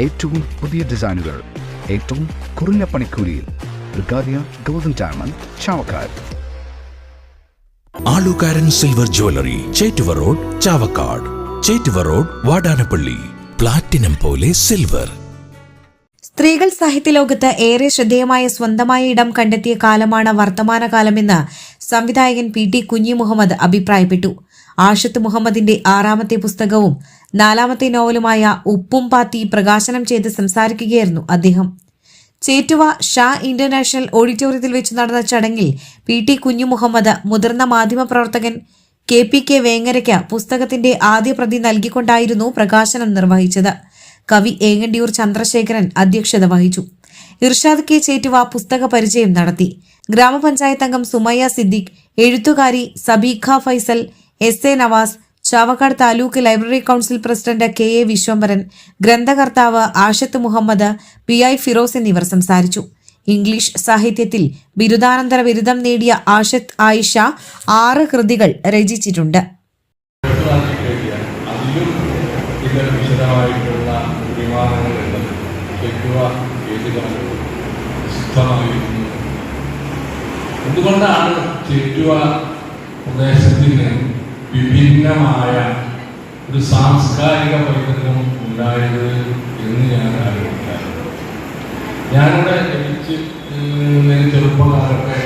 ഏറ്റവും പുതിയ ഡിസൈനുകൾ ഏറ്റവും കുറഞ്ഞ പണിക്കൂലിയിൽ. ബ്രിഗാദിയ golden diamond Chavakkad. Alukkaran silver jewellery Chettuva road Chavakkad. Chettuva road Vadanappally. Platinum പോലെ സിൽവർ. സ്ത്രീകൾ സാഹിത്യ ലോകത്ത് ഏറെ ശ്രദ്ധേയമായ സ്വന്തമായ ഇടം കണ്ടെത്തിയ കാലമാണ് വർത്തമാനകാലമെന്ന് സംവിധായകൻ പി ടി കുഞ്ഞി മുഹമ്മദ് അഭിപ്രായപ്പെട്ടു. ആഷത്ത് മുഹമ്മദിന്റെ ആറാമത്തെ പുസ്തകവും നാലാമത്തെ നോവലുമായ ഉപ്പും പാത്തി പ്രകാശനം ചെയ്ത് സംസാരിക്കുകയായിരുന്നു അദ്ദേഹം. ചേറ്റുവ ഷാ ഇന്റർനാഷണൽ ഓഡിറ്റോറിയത്തിൽ വെച്ച് നടന്ന ചടങ്ങിൽ പി ടി കുഞ്ഞുമുഹമ്മദ് മുതിർന്ന മാധ്യമപ്രവർത്തകൻ കെ പി കെ വേങ്ങരയ്ക്ക് പുസ്തകത്തിന്റെ ആദ്യ പ്രതി നൽകിക്കൊണ്ടായിരുന്നു പ്രകാശനം നിർവഹിച്ചത്. കവി ഏങ്ങണ്ടിയൂർ ചന്ദ്രശേഖരൻ അധ്യക്ഷത വഹിച്ചു. ഇർഷാദ് കെ. ചേറ്റുവ പുസ്തക പരിചയം നടത്തി. ഗ്രാമപഞ്ചായത്ത് അംഗം സുമയ്യ സിദ്ദിഖ് എഴുത്തുകാരി Sabeekha Faisal S. A. Navas Chavakkad taluk library council president K A Vishwambharan ഗ്രന്ഥകർത്താവ് Ashath Muhammad P I Firoz എന്നിവർ സംസാരിച്ചു. ഇംഗ്ലീഷ് സാഹിത്യത്തിൽ ബിരുദാനന്തര ബിരുദം നേടിയ ആഷത്ത് ആയിഷ ആറ് കൃതികൾ രചിച്ചിട്ടുണ്ട്. എന്തുകൊണ്ടാണ് ചെറ്റുവ പ്രദേശത്തിന് വിഭിന്നമായ ഒരു സാംസ്കാരിക പൈതൃകം ഉണ്ടായത് എന്ന് ഞാൻ ആലോചിക്കാറുണ്ട് ഞാനിവിടെ ജനിച്ച് ചെറുപ്പക്കാരൊക്കെ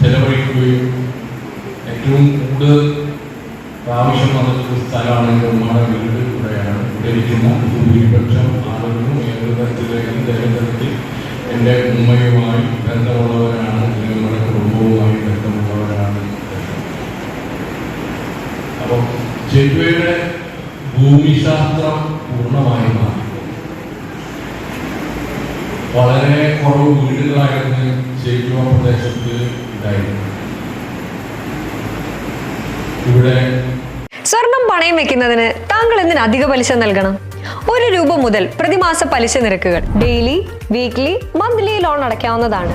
ചെലവഴിക്കുകയും ഏറ്റവും കൂടുതൽ പ്രാവശ്യം വന്നിട്ടൊരു സ്ഥലമാണ് എന്റെ വീട്. ഇവിടെയാണ് ഇവിടെ ഇരിക്കുന്ന ഭൂരിപക്ഷം ആളുകളും ഏത് തരത്തിലെ ഏതെങ്കിലും എന്റെ ഉമ്മയുമായി ബന്ധമുള്ളവരാണ്. ചെറ്റുവയുടെ ഭൂമിശാസ്ത്രം പൂർണമായി മാറി. വളരെ കുറവ് വീടുകളായിരുന്നു ചേറ്റുവ പ്രദേശത്ത് ഉണ്ടായിരുന്നു ഇവിടെ സ്വർണം പണയം വെക്കുന്നതിന് താങ്കൾ എന്തിന് അധിക പലിശ നൽകണം? ഒരു രൂപ മുതൽ പ്രതിമാസ പലിശ നിരക്കുകൾ ഡെയിലി വീക്ക്ലി മന്ത്ലി ലോൺ അടയ്ക്കാവുന്നതാണ്.